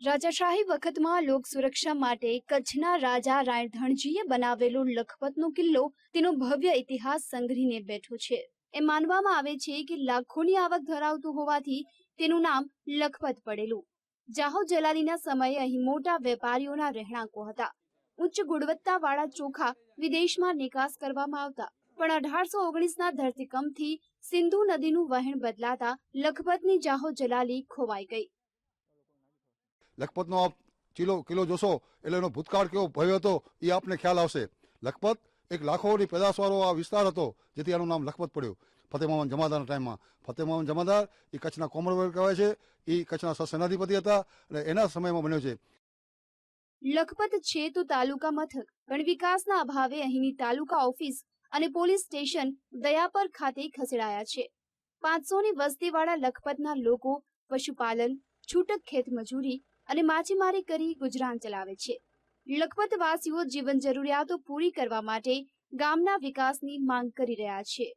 રાજાશાહી વખતમાં લોક સુરક્ષા માટે કચ્છના રાજા રાયધણજીએ બનાવેલો લખપતનો કિલ્લો તેનો ભવ્ય ઇતિહાસ સંગ્રહીને બેઠો છે. એ માનવામાં આવે છે કે લાખોની આવક ધરાવતું હોવાથી તેનું નામ લખપત પડેલું. જાહો જલાલીના સમયે અહીં મોટા વેપારીઓના રહેણાંકો હતા. ઉચ્ચ ગુણવત્તાવાળા ચોખા વિદેશમાં નિકાસ કરવામાં આવતા. પણ અઢારસો ઓગણીસના ધરતીકંપથી સિંધુ નદીનું વહેણ બદલાતા લખપતની જાહો જલાલી ખોવાઈ ગઈ. લખપતનો આપ કિલ્લો જોશો, એટલે એનો ભૂતકાળ કેવો ભવ્ય હતો એ આપને ખ્યાલ આવશે. લખપત એક લાખોની પેદાશવાળો આ વિસ્તાર હતો, જેથી આનું નામ લખપત પડ્યું. ફતેહ જમાદારના ટાઈમમાં. ફતેહ જમાદાર એ કચ્છના કોમનવેલ્થ કહેવાય છે. એ કચ્છના સેનાધિપતિ હતા અને એના સમયમાં બન્યો છે. લખપત છે તો તાલુકા મથક. પણ વિકાસના અભાવે અહીંની તાલુકા ઓફિસ અને પોલીસ સ્ટેશન દયાપર ખાતે ખસેડાયા છે. પાંચસોની વસ્તીવાળા લખપતના લોકો, પશુપાલન, છૂટક ખેતમજૂરી અને માછીમારી કરી ગુજરાન ચલાવે છે. લખપત વાસીઓ જીવન જરૂરિયાતો પૂરી કરવા માટે ગામના વિકાસની માંગ કરી રહ્યા છે.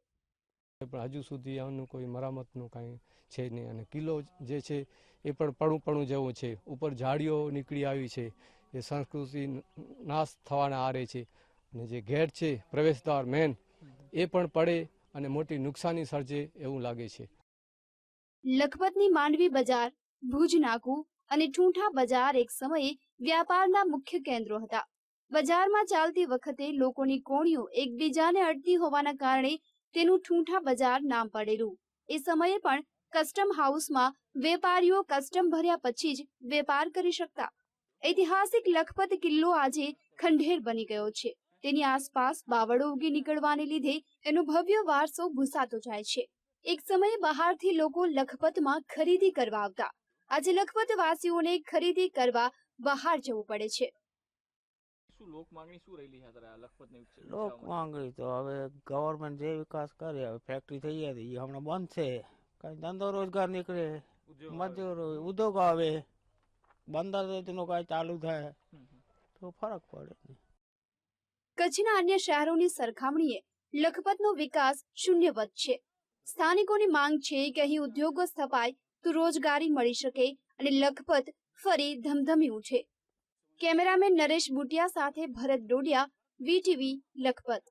પણ હજુ સુધી આનું કોઈ મરામતનું કાંઈ છે નહીં. અને કિલ્લો જે છે એ પણ પણું પણું જેવું છે. ઉપર ઝાડીઓ નીકળી આવી છે. એ સંસ્કૃતિ નાશ થવાના આરે છે. અને જે ગેટ છે પ્રવેશદ્વાર મેન એ પણ પડે અને મોટી નુકસાની સર્જે એવું લાગે છે. લખપતની માંડવી બજાર ભુજ નાકુ અને ઠૂંઠા બજાર એક સમયે વ્યાપારના મુખ્ય કેન્દ્રો હતા. બજારમાં ચાલતી વખતે લોકોની કોણીઓ એકબીજાને અડતી હોવાના કારણે તેનું ઠૂંઠા બજાર નામ પડેલું. એ સમયે પણ કસ્ટમ હાઉસમાં વેપારીઓ કસ્ટમ ભર્યા પછી જ વેપાર કરી શકતા. ઐતિહાસિક લખપત કિલ્લો આજે ખંડેર બની ગયો છે. તેની આસપાસ બાવળો ઉગી નીકળવાને લીધે એનો ભવ્ય વારસો ભૂસાતો જાય છે. એક સમયે બહારથી લોકો લખપતમાં ખરીદી કરવા આવતા. આજે લખપત વાસીઓને ખરીદી કરવા બહાર જવું પડે છે. શું લોક માંગણી શું રહેલી છે તારા લોક માંગણી તો હવે ગવર્મેન્ટ જે વિકાસ કરે હવે ફેક્ટરી થઈ જાય એ હમણાં બંધ છે. કઈ ધંધો રોજગાર નીકળે મજૂરો ઉદ્યોગ આવે બંદર તેનો કાંઈ ચાલુ થાય તો ફરક પડે કચ્છના અન્ય શહેરોની સરખામણીએ લખપતનો વિકાસ શૂન્યવત છે. સ્થાનિકોની માંગ છે કે અહીં ઉદ્યોગો સ્થપાય રોજગારી મળી શકે અને લખપત ફરી ધમધમ્યું છે. કેમેરામેન નરેશ બુટિયા સાથે ભરત ડોડિયા વીટીવી લખપત.